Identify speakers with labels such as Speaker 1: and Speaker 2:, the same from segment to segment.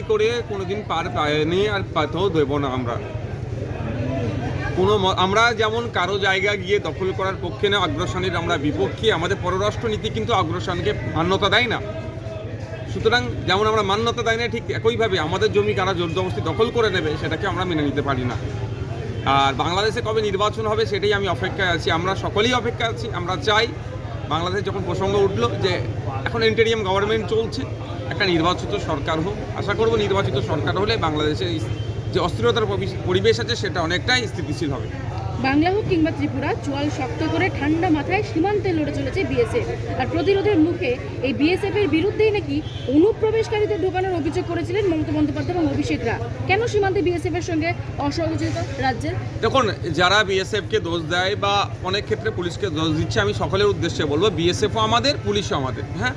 Speaker 1: লড়াই করে কোনোদিন পার পায়নি আর পাতেও দেবো না আমরা। কোনো আমরা যেমন কারও জায়গা গিয়ে দখল করার পক্ষে না অগ্রসনের আমরা বিপক্ষে, আমাদের পররাষ্ট্র নীতি কিন্তু অগ্রসনকে মান্যতা দেয় না। সুতরাং যেমন আমরা মান্যতা দেয় না, ঠিক একইভাবে আমাদের জমি কারা জোর জবরদস্তি দখল করে নেবে সেটাকে আমরা মেনে নিতে পারি না। আর বাংলাদেশে কবে নির্বাচন হবে সেটাই আমি অপেক্ষায় আছি। আমরা সকলেই অপেক্ষায় আছি, আমরা চাই বাংলাদেশ যখন প্রসঙ্গ উঠল যে এখন ইন্টেরিয়াম গভর্নমেন্ট চলছে, একটা নির্বাচিত সরকার হোক। আশা করব নির্বাচিত সরকার হলে বাংলাদেশে যে অস্থিরতার পরিবেশ- আছে, সেটা অনেকটাই স্থিতিশীল হবে।
Speaker 2: বাংলা হোক কিংবা ত্রিপুরা, চোয়াল শক্ত করে ঠান্ডা মাথায় সীমান্তে লড়ে চলেছে বিএসএফ আর প্রতিরোধের মুখে এই বিএসএফ এর বিরুদ্ধেই নাকি অনুপ্রবেশকারীদের ঢোকানোর অভিযোগ করেছিলেন মমতা বন্দ্যোপাধ্যায় এবং অভিষেকরা। কেন সীমান্তে বিএসএফ এর সঙ্গে অসহযোগিত রাজ্যের?
Speaker 1: দেখুন, যারা বিএসএফকে দোষ দেয় বা অনেক ক্ষেত্রে পুলিশকে দোষ দিচ্ছে, আমি সকলের উদ্দেশ্যে বলব বিএসএফও আমাদের, পুলিশও আমাদের হ্যাঁ?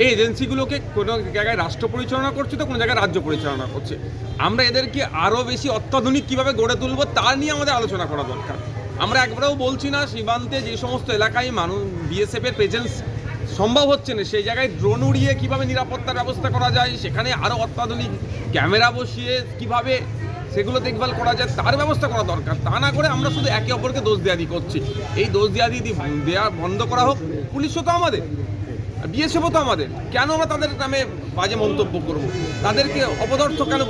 Speaker 1: এই এজেন্সিগুলোকে কোনো জায়গায় রাষ্ট্র পরিচালনা করছে তো কোনো জায়গায় রাজ্য পরিচালনা করছে? আমরা এদেরকে আরও বেশি অত্যাধুনিক কীভাবে গড়ে তুলবো তা নিয়ে আমাদের আলোচনা করা দরকার। আমরা একবারেও বলছি না, সীমান্তে যে সমস্ত এলাকায় মানুষ বিএসএফের প্রেজেন্স সম্ভব হচ্ছে না, সেই জায়গায় ড্রোন উড়িয়ে কীভাবে নিরাপত্তার ব্যবস্থা করা যায়, সেখানে আরও অত্যাধুনিক ক্যামেরা বসিয়ে কীভাবে সেগুলো দেখভাল করা যায়, তার ব্যবস্থা করা দরকার। তা না করে আমরা শুধু একে অপরকে দোষ দেওয়াদি করছি। এই দোষ দেওয়াদি দেওয়া বন্ধ করা হোক পুলিশও তো আমাদের। বিএসএফও তো আমাদের। কেন আমরা তাদের নামে বাজে মন্তব্য করব? তাদেরকে অপদার্থ কেন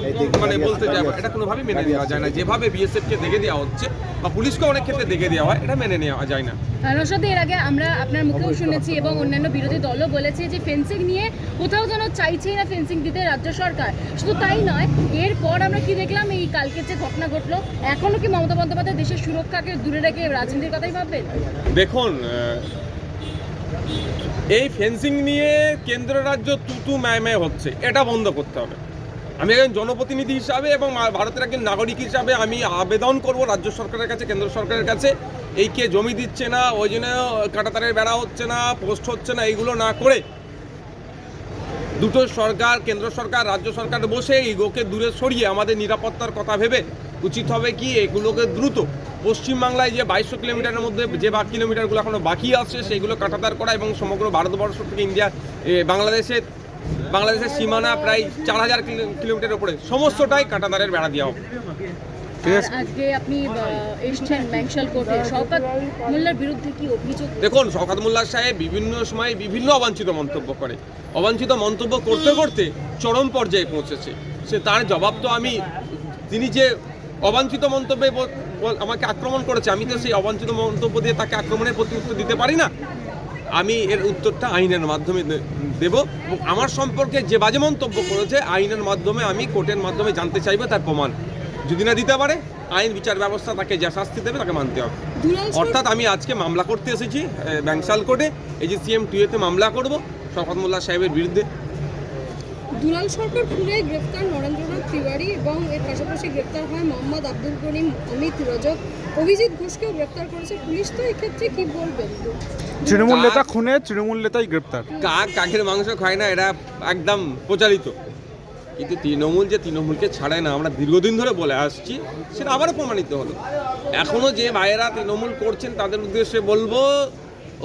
Speaker 1: মানে বলতে যাব? এটা কোনোভাবেই মেনে নেওয়া যায় না। যেভাবে বিএসএফকে দেখে দেওয়া হচ্ছে বা পুলিশকে অনেক ক্ষেত্রে দেখে দেওয়া হয় এটা মেনে নেওয়া যায় না।
Speaker 2: রসাদ এর আগে আমরা আপনার মুখেও শুনেছি এবং অন্যান্য বিরোধী দলও বলেছে যে ফেন্সিং নিয়ে কোথাও যেন চাইছেই না ফেন্সিং দিতে রাজ্য সরকার। শুধু তাই নয় এরপর আমরা কি দেখলাম? এই কালকের যে ঘটনা ঘটলো এখনও কি মমতা বন্দ্যোপাধ্যায় দেশের সুরক্ষাকে দূরে রেখে রাজনীতির কথাই ভাববেন?
Speaker 1: দেখুন এই ফেন্সিং নিয়ে কেন্দ্র রাজ্য তুতু ম্যায় হচ্ছে, এটা বন্ধ করতে হবে। আমি একজন জনপ্রতিনিধি হিসাবে এবং ভারতের একজন নাগরিক হিসাবে আমি আবেদন করব রাজ্য সরকারের কাছে, কেন্দ্র সরকারের কাছে। এই কে জমি দিচ্ছে না, ওই জন্য কাটাতারের বেড়া হচ্ছে না, পোস্ট হচ্ছে না, এইগুলো না করে দুটো সরকার, কেন্দ্র সরকার, রাজ্য সরকার বসে ইগোকে দূরে সরিয়ে আমাদের নিরাপত্তার কথা ভেবে উচিত হবে কি এগুলোকে দ্রুত পশ্চিমবাংলায় যে বাইশশো কিলোমিটারের মধ্যে যে বা কিলোমিটারগুলো এখনও বাকি আছে সেগুলো কাটাতার করা এবং সমগ্র ভারতবর্ষ থেকে ইন্ডিয়া বাংলাদেশের বাংলাদেশের সীমানা প্রায় চার হাজার কিলোমিটার উপরে। সমস্তটাই কাটাতারের বেড়া দেওয়া হবে।
Speaker 3: ঠিক আছে।
Speaker 2: আর আজকে আপনি এসছেন ম্যাংশাল কোর্টে। শওকত মোল্লার বিরুদ্ধে কি অভিযোগ?
Speaker 1: দেখুন শওকাত মোল্লা সাহেব বিভিন্ন সময় বিভিন্ন অবাঞ্ছিত মন্তব্য করে। অবাঞ্ছিত মন্তব্য করতে করতে চরম পর্যায়ে পৌঁছেছে। সে তার জবাব তো আমি তিনি যে অবাঞ্ছিত মন্তব্যে আমাকে আক্রমণ করেছে। আমি তো সেই অবাঞ্ছিত মন্তব্য দিয়ে তাকে আক্রমণের প্রতি উত্তর দিতে পারি না। আমি এর উত্তরটা আইনের মাধ্যমে দেব। এবং আমার সম্পর্কে যে বাজে মন্তব্য করেছে আইনের মাধ্যমে আমি কোর্টের মাধ্যমে জানতে চাইব তার প্রমাণ। যদি না দিতে পারে আইন বিচার ব্যবস্থা তাকে যা শাস্তি দেবে তাকে মানতে হবে। অর্থাৎ আমি আজকে মামলা করতে এসেছি এ, ব্যাংশাল কোর্টে। এই যে সিএম টুয়েতে মামলা করব শওকত মোল্লা সাহেবের বিরুদ্ধে।
Speaker 4: দুলাল সরকার খুনে গ্রেফতার নরেন্দ্রনাথ তিওয়ারি এবং এর পাশাপাশি গ্রেফতার হয় মোহাম্মদ আব্দুল করিম অমিত রজক। অভিজিৎ ঘোষকেও গ্রেফতার করেছে পুলিশ তো এক্ষেত্রে কি বলবেন?
Speaker 3: তৃণমূল নেতা খুনে তৃণমূল নেতাই গ্রেপ্তার
Speaker 1: কাক কাকের মাংস খায় না এটা একদম প্রচারিত। কিন্তু তৃণমূল যে তৃণমূলকে ছাড়ায় না আমরা দীর্ঘদিন ধরে বলে আসছি সেটা আবারও প্রমাণিত হলো। এখনও যে ভাইয়েরা তৃণমূল করছেন তাদের উদ্দেশ্যে বলব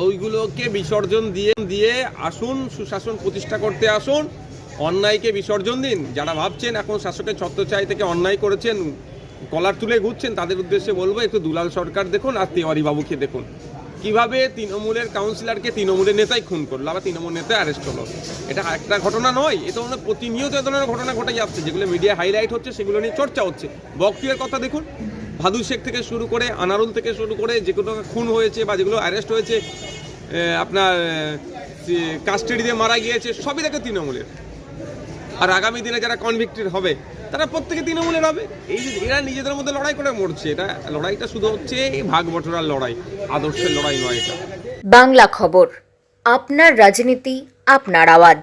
Speaker 1: ওইগুলোকে বিসর্জন দিয়ে দিয়ে আসুন সুশাসন প্রতিষ্ঠা করতে আসুন। অন্যায়কে বিসর্জন দিন। যারা ভাবছেন এখন শাসকের ছত্রছাই থেকে অন্যায় করেছেন, কলার তুলে ঘুরছেন, তাদের উদ্দেশ্যে বলব, একটু দুলাল সরকার দেখুন আর তিওয়ারি বাবুকে দেখুন। কীভাবে তৃণমূলের কাউন্সিলরকে তৃণমূলের নেতাই খুন করল, আবার তৃণমূল নেতা অ্যারেস্ট হলো। এটা একটা ঘটনা নয় এ ধরনের প্রতিনিয়ত এ ধরনের ঘটনা ঘটে যাচ্ছে। যেগুলো মিডিয়া হাইলাইট হচ্ছে, সেগুলো নিয়ে চর্চা হচ্ছে। বক্তিয়ার কথা দেখুন, ভাদু শেখ থেকে শুরু করে, আনারুল থেকে শুরু করে যেগুলো খুন হয়েছে বা যেগুলো অ্যারেস্ট হয়েছে আপনার কাস্টাডিতে মারা গিয়েছে, সবই দেখে তৃণমূলের। আর আগামী দিনে যারা কনভিক্টেড হবে, তারা প্রত্যেকে তৃণমূলের হবে। এই যে এরা নিজেদের মধ্যে লড়াই করে মরছে, এটা লড়াইটা শুধু হচ্ছে ভাগ বটরার লড়াই, আদর্শের লড়াই নয় এটা।
Speaker 5: বাংলা খবর, আপনার রাজনীতি, আপনার আওয়াজ।